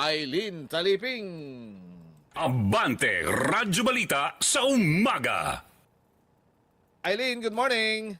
Eileen Taliping. Abante Radyo Balita sa umaga. Eileen, good morning.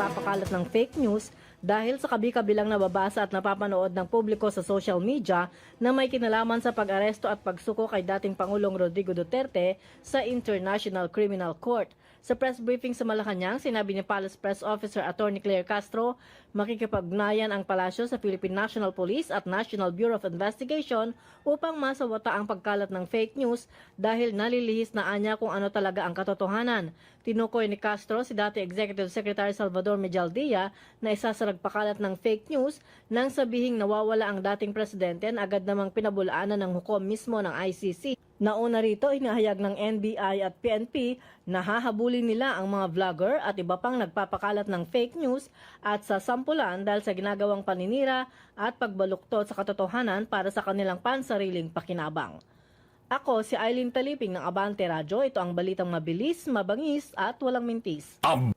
nagpapakalat ng fake news dahil sa kabi-kabilang nababasa at napapanood ng publiko sa social media na may kinalaman sa pag-aresto at pagsuko kay dating Pangulong Rodrigo Duterte sa International Criminal Court. Sa press briefing sa Malacanang, sinabi ni Palace Press Officer Attorney Claire Castro, makikipagnayan ang palasyo sa Philippine National Police at National Bureau of Investigation upang masawata ang pagkalat ng fake news dahil nalilihis na anya kung ano talaga ang katotohanan. Tinukoy ni Castro si dati Executive Secretary Salvador Medialdia na isa sa ng fake news nang sabihing nawawala ang dating presidente na agad namang pinabulaanan ng hukom mismo ng ICC. Nauna rito, inahayag ng NBI at PNP na hahabulin nila ang mga vlogger at iba pang nagpapakalat ng fake news at sa sampulan dahil sa ginagawang paninira at pagbaluktot sa katotohanan para sa kanilang pansariling pakinabang. Ako si Eileen Taliping ng Abante Radyo. Ito ang balitang mabilis, mabangis at walang mintis. Ab-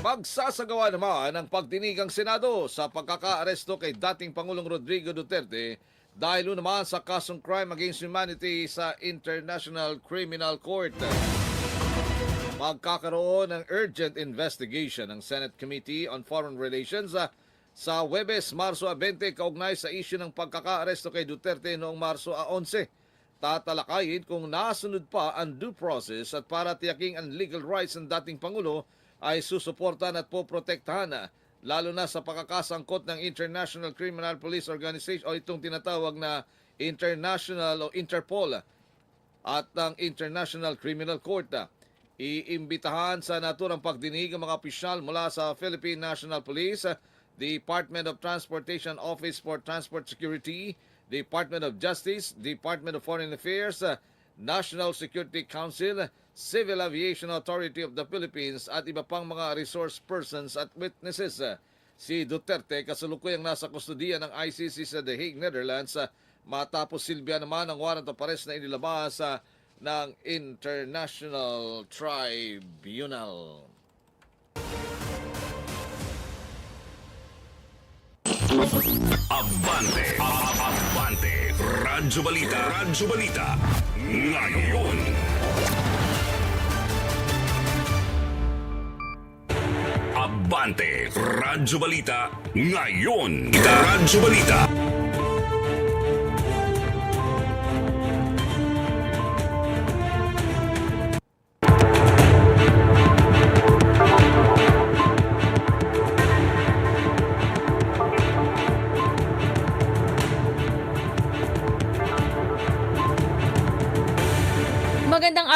Magsasagawa naman ang pagdinig ang Senado sa pagkakaaresto kay dating Pangulong Rodrigo Duterte dahil naman sa kasong crime against humanity sa International Criminal Court. Magkakaroon ng urgent investigation ng Senate Committee on Foreign Relations ah, sa Webes, Marso 20 kaugnay sa isyu ng pagkakaaresto kay Duterte noong Marso 11. Tatalakayin kung nasunod pa ang due process at para tiyaking ang legal rights ng dating Pangulo ay susuportan at poprotektahan ah, lalo na sa pakakasangkot ng International Criminal Police Organization o itong tinatawag na International o Interpol at ng International Criminal Court. ah. Iimbitahan sa naturang pagdinig ang mga opisyal mula sa Philippine National Police, Department of Transportation Office for Transport Security, Department of Justice, Department of Foreign Affairs, National Security Council, Civil Aviation Authority of the Philippines at iba pang mga resource persons at witnesses. Ah, Si Duterte kasalukuyang nasa kustodiya ng ICC sa The Hague, Netherlands ah, matapos silbihan naman ang warrant of arrest na inilabas ah, ng International Tribunal. Abante, Abante, Radyo Balita, Radyo Balita, ngayon. Abante, Radyo Balita, ngayon. Radyo Balita.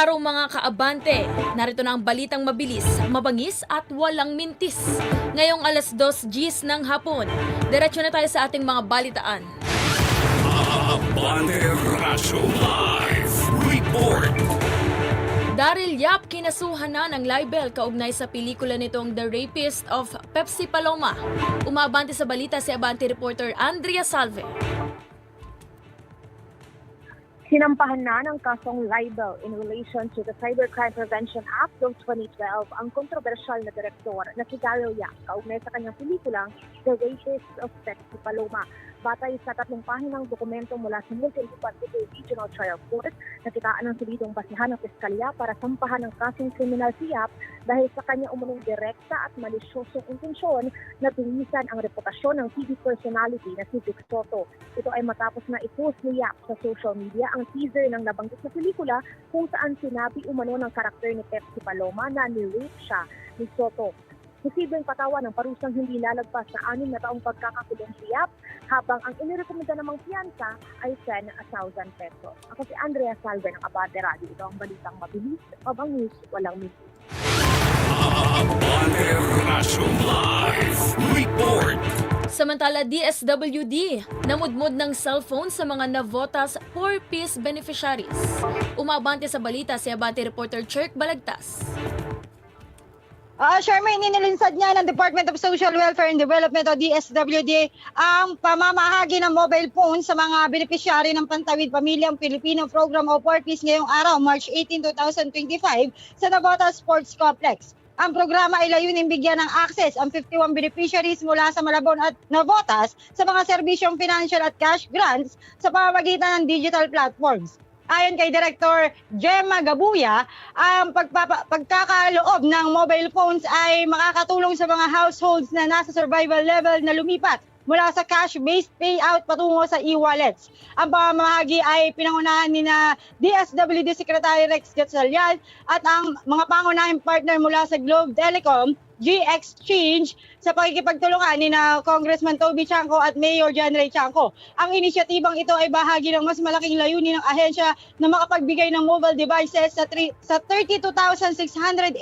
Araw mga kaabante. Narito na ang balitang mabilis, mabangis at walang mintis. Ngayong alas 2 Gs ng hapon. Diretso na tayo sa ating mga balitaan. Abante Radyo Live Report. Daryl Yap kinasuhan na ng libel kaugnay sa pelikula nitong The Rapist of Pepsi Paloma. Umabante sa balita si Abante reporter Andrea Salve. Sinampahan na ng kasong libel in relation to the Cybercrime Prevention Act of 2012 ang kontrobersyal na direktor na si Daryl Yap kaugnay sa kanyang pelikulang The Rapist of Pepsi Paloma. Batay sa tatlong pahinang dokumento mula sa Multi-City Regional Trial Court, nakitaan ng solidong basihan ng piskalya para sampahan ng kasong kriminal si Yap dahil sa kanya umunong direkta at malisyosong intensyon na tuwisan ang reputasyon ng TV personality na si Vic Soto. Ito ay matapos na i-post ni Yap sa social media ang teaser ng nabanggit na pelikula kung saan sinabi umano ng karakter ni Pepsi Paloma na ni-rape siya ni Soto. Posibleng patawan ng parusang hindi lalagpas sa anim na taong pagkakakulong si Yap habang ang inirekomenda namang piyansa ay 10,000 pesos. Ako si Andrea Salve ng Abante Radio. Ito ang balitang mabilis, mabangis, walang misis. Abante Radyo Live Report. Samantala, DSWD, namudmod ng cellphone sa mga Navotas 4-piece beneficiaries. Umabante sa balita si Abante reporter Cherk Balagtas. Ah, Charmaine, inilinsad niya ng Department of Social Welfare and Development o DSWD ang pamamahagi ng mobile phone sa mga beneficiary ng Pantawid Pamilyang Pilipino Program o 4 ngayong araw, March 18, 2025 sa Navota Sports Complex. Ang programa ay layunin bigyan ng access ang 51 beneficiaries mula sa Malabon at Navotas sa mga serbisyong financial at cash grants sa pamamagitan ng digital platforms. Ayon kay Director Gemma Gabuya, ang pagpapa- pagkakaloob ng mobile phones ay makakatulong sa mga households na nasa survival level na lumipat mula sa cash-based payout patungo sa e-wallets. Ang pamamahagi ay pinangunahan ni na DSWD Secretary Rex Gatchalian at ang mga pangunahing partner mula sa Globe Telecom, G-Exchange sa pakikipagtulungan ni na Congressman Toby Chanco at Mayor John Ray Chanco. Ang inisyatibang ito ay bahagi ng mas malaking layunin ng ahensya na makapagbigay ng mobile devices sa, tri- sa 32,684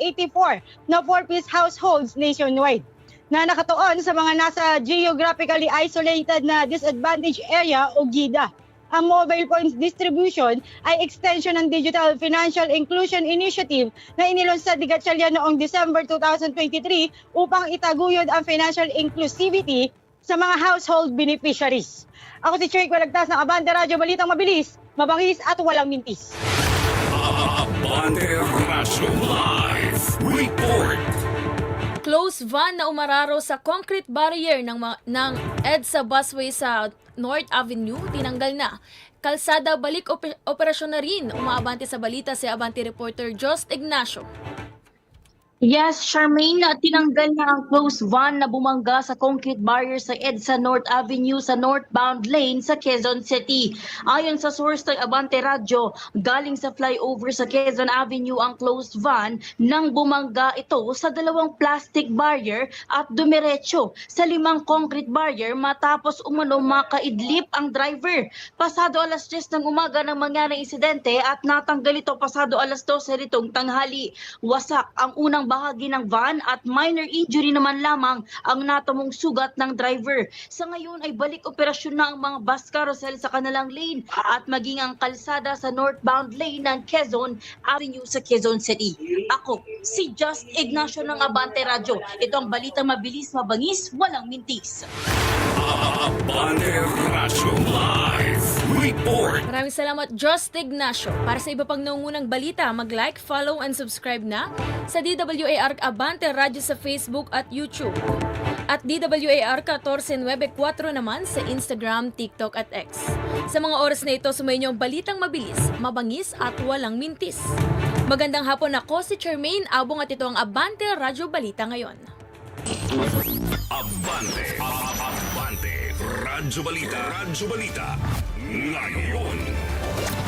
na 4-piece households nationwide na nakatuon sa mga nasa geographically isolated na disadvantaged area o GIDA. Ang mobile phones distribution ay extension ng Digital Financial Inclusion Initiative na inilunsad ni Gatchalian noong December 2023 upang itaguyod ang financial inclusivity sa mga household beneficiaries. Ako si Cherry Walagtas ng Abante Radio Balitang Mabilis, Mabangis at Walang Mintis. Abante Radyo Live Report. Close van na umararo sa concrete barrier ng, ng EDSA busway sa North Avenue, tinanggal na. Kalsada balik op- operasyon na rin. Umaabante sa balita si Abante reporter Jost Ignacio. Yes, Charmaine, na tinanggal na ang closed van na bumangga sa concrete barrier sa EDSA North Avenue sa northbound lane sa Quezon City. Ayon sa source ng Abante Radio, galing sa flyover sa Quezon Avenue ang closed van nang bumangga ito sa dalawang plastic barrier at dumiretso sa limang concrete barrier matapos umano makaidlip ang driver. Pasado alas 10 ng umaga nang mangyari ang insidente at natanggal ito pasado alas 12 nitong tanghali. Wasak ang unang bahagi ng van at minor injury naman lamang ang natamong sugat ng driver. Sa ngayon ay balik operasyon na ang mga bus carousel sa kanilang lane at maging ang kalsada sa northbound lane ng Quezon Avenue sa Quezon City. Ako, si Just Ignacio ng Abante Radio. Ito ang balitang mabilis, mabangis, walang mintis. Abante Radyo Live Report. Maraming salamat, Jost Ignacio. Para sa iba pang nangungunang balita, mag-like, follow, and subscribe na sa DWAR Abante Radio sa Facebook at YouTube. At DWAR 1494 naman sa Instagram, TikTok at X. Sa mga oras na ito, sumayin ang balitang mabilis, mabangis at walang mintis. Magandang hapon ako si Charmaine Abong at ito ang Abante Radio Balita ngayon. Abante. Abante. Radyo Balita. Radyo Balita. Ngayon.